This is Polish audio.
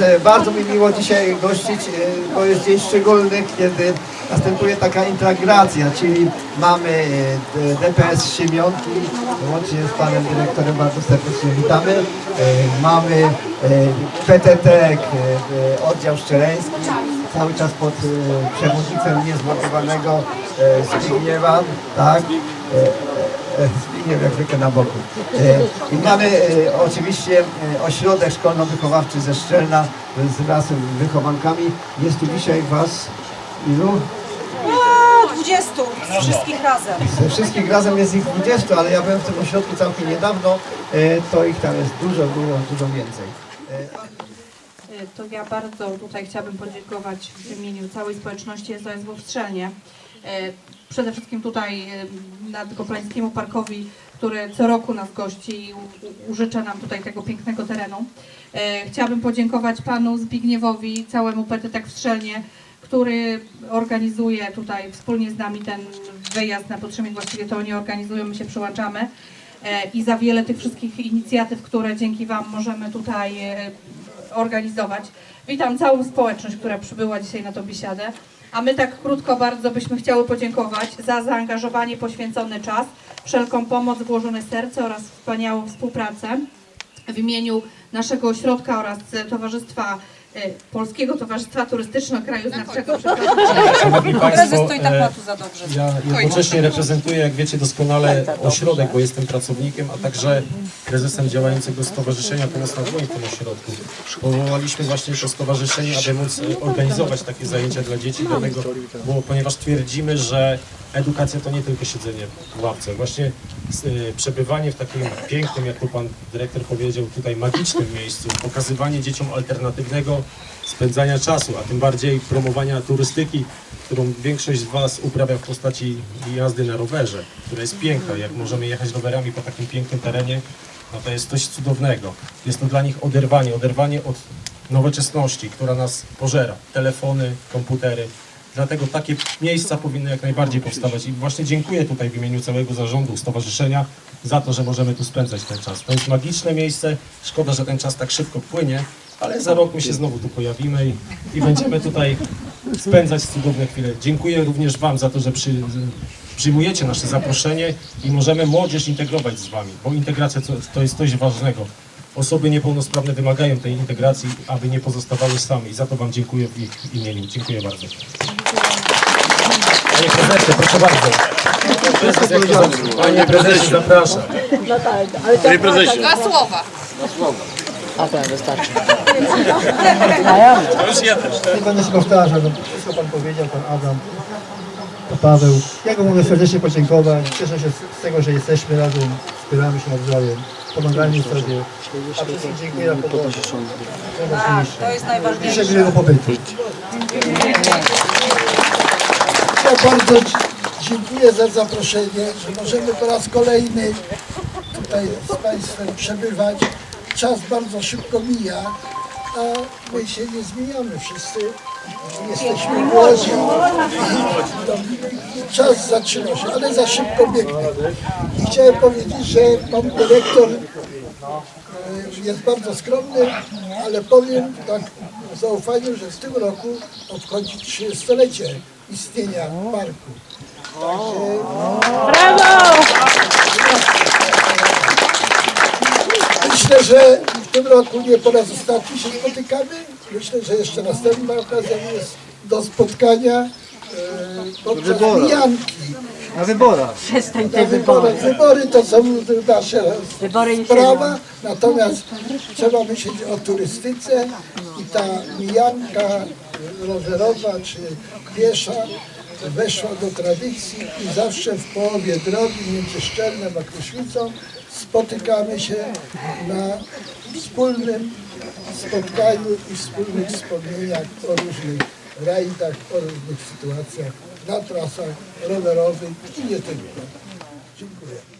E, bardzo mi miło dzisiaj gościć, e, bo jest dzień szczególny, kiedy następuje taka integracja, czyli mamy e, DPS Siemionki, łącznie z panem dyrektorem bardzo serdecznie witamy. Mamy PTT, oddział szczeleński, cały czas pod przewodnictwem niezmontowanego e, Zbigniewa, tak? E, e, Zbigniew jak zwykle na boku. E, I mamy e, oczywiście ośrodek szkolno-wychowawczy ze Szczelna z wraz z wychowankami. Jest tu dzisiaj was ilu? A, 20 z wszystkich razem. Ze wszystkich razem jest ich 20, ale ja byłem w tym ośrodku całkiem niedawno, to ich tam jest dużo, dużo, dużo więcej. To ja bardzo tutaj chciałabym podziękować w imieniu całej społeczności SOS w Strzelnie. Przede wszystkim tutaj e, nadkoplańskiemu parkowi, który co roku nas gości i użycza nam tutaj tego pięknego terenu. E, Chciałabym podziękować panu Zbigniewowi, całemu PTT w Strzelnie, który organizuje tutaj wspólnie z nami ten wyjazd na Potrzemie. Właściwie to oni organizują, my się przyłączamy. E, I za wiele tych wszystkich inicjatyw, które dzięki Wam możemy tutaj e, organizować. Witam całą społeczność, która przybyła dzisiaj na tą biesiadę. A my tak krótko bardzo byśmy chciały podziękować za zaangażowanie, poświęcony czas, wszelką pomoc, włożone serce oraz wspaniałą współpracę w imieniu naszego ośrodka oraz Towarzystwa Polskiego Towarzystwa Turystyczno-Krajoznawczego. Szanowni Państwo, tak e, ma tu za dobrze. ja jednocześnie reprezentuję, jak wiecie doskonale, ośrodek, bo jestem pracownikiem, a także prezesem działającego stowarzyszenia Pomoc na Dłoń w tym ośrodku. Powołaliśmy właśnie to stowarzyszenie, aby móc e, organizować takie zajęcia dla dzieci, dlatego, bo, ponieważ twierdzimy, że edukacja to nie tylko siedzenie w ławce. Właśnie e, przebywanie w takim pięknym, jak tu pan dyrektor powiedział, tutaj magicznym miejscu, pokazywanie dzieciom alternatywnego spędzania czasu, a tym bardziej promowania turystyki, którą większość z Was uprawia w postaci jazdy na rowerze, która jest piękna. Jak możemy jechać rowerami po takim pięknym terenie, no to jest coś cudownego. Jest to dla nich oderwanie, oderwanie od nowoczesności, która nas pożera. Telefony, komputery. Dlatego takie miejsca powinny jak najbardziej powstawać. I właśnie dziękuję tutaj w imieniu całego zarządu stowarzyszenia za to, że możemy tu spędzać ten czas. To jest magiczne miejsce. Szkoda, że ten czas tak szybko płynie, ale za rok my się znowu tu pojawimy i, i będziemy tutaj spędzać cudowne chwile. Dziękuję również Wam za to, że przy, przyjmujecie nasze zaproszenie i możemy młodzież integrować z Wami, bo integracja to, to jest coś ważnego. Osoby niepełnosprawne wymagają tej integracji, aby nie pozostawały same i za to Wam dziękuję w ich imieniu. Dziękuję bardzo. Panie prezesie, proszę bardzo. Prezes, jak to zacznie? Panie prezesie, zapraszam. Panie prezesie, Dwa słowa. A tak, wystarczy. Nie będę się powtarzał, no, wszystko Pan powiedział, Pan Adam, Pan Paweł. Ja go mogę serdecznie podziękować. Cieszę się z, z tego, że jesteśmy razem, wspieramy się nawzajem, pomagamy sobie. A wszystkim dziękuję za pomoc. Tak, to jest najważniejsze. Życzę miłego pobytu. Ja bardzo dzi- dziękuję za zaproszenie, że możemy po raz kolejny tutaj z Państwem przebywać. Czas bardzo szybko mija, a my się nie zmieniamy wszyscy. Jesteśmy młodzi. Czas zaczyna się, ale za szybko biegnie. I chciałem powiedzieć, że Pan Dyrektor e, jest bardzo skromny, ale powiem tak w zaufaniu, że w tym roku obchodzi 30-lecie istnienia parku. Myślę, że w tym roku nie po raz ostatni się spotykamy. Myślę, że jeszcze następna okazja jest do spotkania e, podczas mijanki. Na wyborach. Przestań Na wybory. Wybory to są nasze Wybory nie sprawa, natomiast trzeba myśleć o turystyce i ta mijanka rowerowa czy piesza weszła do tradycji i zawsze w połowie drogi między Szczelnem a Kruszwicą spotykamy się na wspólnym spotkaniu i wspólnych wspomnieniach o różnych rajdach, o różnych sytuacjach na trasach rowerowych i nie tylko. Dziękuję.